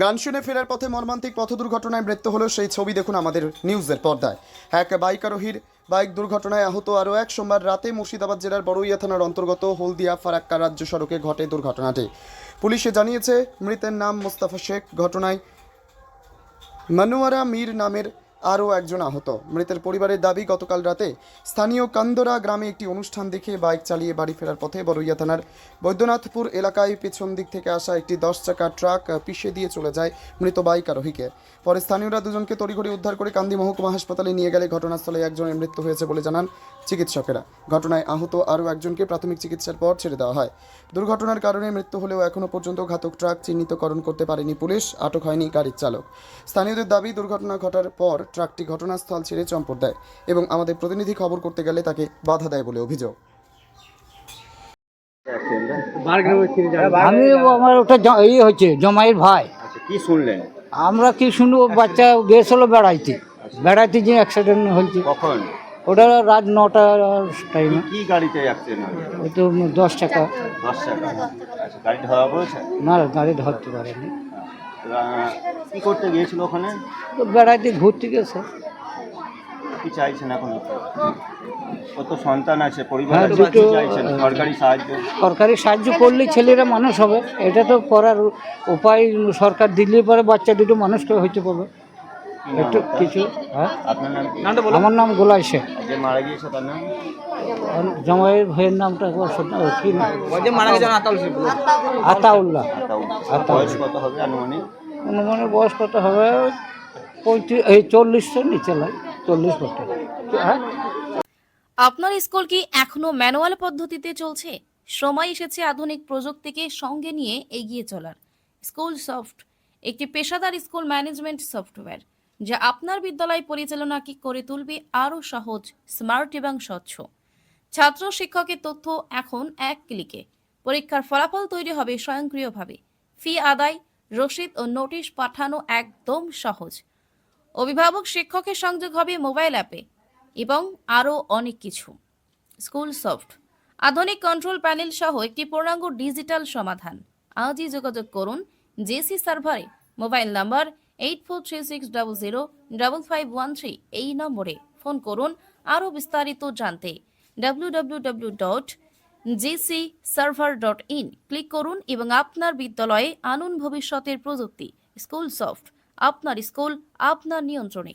গান শুনে ফেরার পথে মর্মান্তিক পথ দুর্ঘটনায় মৃত্যু হলো সেই ছবি দেখুন আমাদের নিউজের পর্দায়। এক বাইক আরোহীর বাইক দুর্ঘটনায় আহত আরও এক সোমবার রাতে মুর্শিদাবাদ জেলার বড়ইয়া থানার অন্তর্গত হলদিয়া ফারাক্কা রাজ্য সড়কে ঘটে দুর্ঘটনাটি। পুলিশে জানিয়েছে, মৃতের নাম মোস্তাফা শেখ। ঘটনায় মানুয়ারা মীর নামের আরও একজন আহত। মৃতের পরিবারের দাবি, গতকাল রাতে স্থানীয় কান্দরা গ্রামে একটি অনুষ্ঠান দেখে বাইক চালিয়ে বাড়ি ফেরার পথে বড়ইয়া থানার বৈদ্যনাথপুর এলাকায় পেছন দিক থেকে আসা একটি দশ চাকা ট্রাক পিষে দিয়ে চলে যায় মৃত বাইক আরোহীকে। পরে স্থানীয়রা দুজনকে তড়িঘড়ি উদ্ধার করে কান্দি মহকুমা হাসপাতালে নিয়ে গেলে ঘটনাস্থলে একজনের মৃত্যু হয়েছে বলে জানান চিকিৎসকেরা। ঘটনায় আহত আরও একজনকে প্রাথমিক চিকিৎসার পর ছেড়ে দেওয়া হয়। দুর্ঘটনার কারণে মৃত্যু হলেও এখনও পর্যন্ত ঘাতক ট্রাক চিহ্নিতকরণ করতে পারেনি পুলিশ আটক হয়নি গাড়ির চালক। স্থানীয়দের দাবি দুর্ঘটনা ঘটার পর ট্রাকটি ঘটনাস্থল ছেড়ে চম্পট দেয় এবং আমাদের প্রতিনিধি খবর করতে গেলে তাকে বাধা দেয় বলে অভিযোগ। আমি আমার ওটা জ- ই হচ্ছে জমাইয়ের ভাই। আচ্ছা কি শুনলেন? আমরা কি শুনব বাচ্চা হলো বেড়াইতে। বেড়াইতে যে অ্যাক্সিডেন্ট হয়েছে। কখন? ওটা রাত নটার টাইমে কি গাড়িতে অ্যাক্সিডেন্ট হয়েছে ওই তো দশ টাকা। দশ টাকা। আচ্ছা গাড়ি ধরা পড়েছে? না গাড়ি ধরতে পারেনি। কি করতে গিয়েছিল ওখানে? তো বেড়াইতে ঘুরতে গেছে। কি চাইছেন এখন? কত সন্তান আছে? পরিবার হ্যাঁ, দুটো, চাইছেন? সরকারি সাহায্য? সরকারি সাহায্য করলেই ছেলেরা মানুষ হবে। এটা তো করার উপায় সরকার দিলে পরে বাচ্চা দুটো মানুষকে হইতে পারবে। একটু কিছু হ্যাঁ? আপনার নাম কি? আমার নাম গোলাই শেখ। আর যে মারা গিয়েছে তার নাম? আর জামাইয়ের ভাইয়ের নামটা একবার শোনা কি নাম? আতাউল্লাহ। আতাউল। আতাউল। বয়স কত হবে আনুমানিক? অনুমানের বয়স কত হবে? পঁয়ত্রিশ এই চল্লিশের নিচে চল্লিশ বছর। হ্যাঁ? আপনার স্কুল কি এখনও ম্যানুয়াল পদ্ধতিতে চলছে? সময় এসেছে আধুনিক প্রযুক্তিকে সঙ্গে নিয়ে এগিয়ে চলার। স্কুল সফট একটি পেশাদার স্কুল ম্যানেজমেন্ট সফটওয়্যার। যা আপনার বিদ্যালয় পরিচালনাকে করে তুলবে আরও সহজ স্মার্ট এবং স্বচ্ছ। ছাত্র শিক্ষকের তথ্য এখন এক ক্লিকে। পরীক্ষার ফলাফল তৈরি হবে স্বয়ংক্রিয়ভাবে। ফি আদায়, রসিদ ও নোটিশ পাঠানো একদম সহজ। অভিভাবক শিক্ষকের সংযোগ হবে মোবাইল অ্যাপে এবং আরও অনেক কিছু। School soft. আধুনিক কন্ট্রোল প্যানেল সহ একটি পূর্ণাঙ্গ ডিজিটাল সমাধান। আজই যোগাযোগ করুন জেসি সার্ভারে। Mobile number eight four six double zero double five one three এই নম্বরে ফোন করুন। আরও বিস্তারিত জানতে W dot server dot in click করুন এবং আপনার বিদ্যালয়ে আনুন ভবিষ্যতের প্রযুক্তি। স্কুল সফট আপনার স্কুল, আপনার নিয়ন্ত্রণে।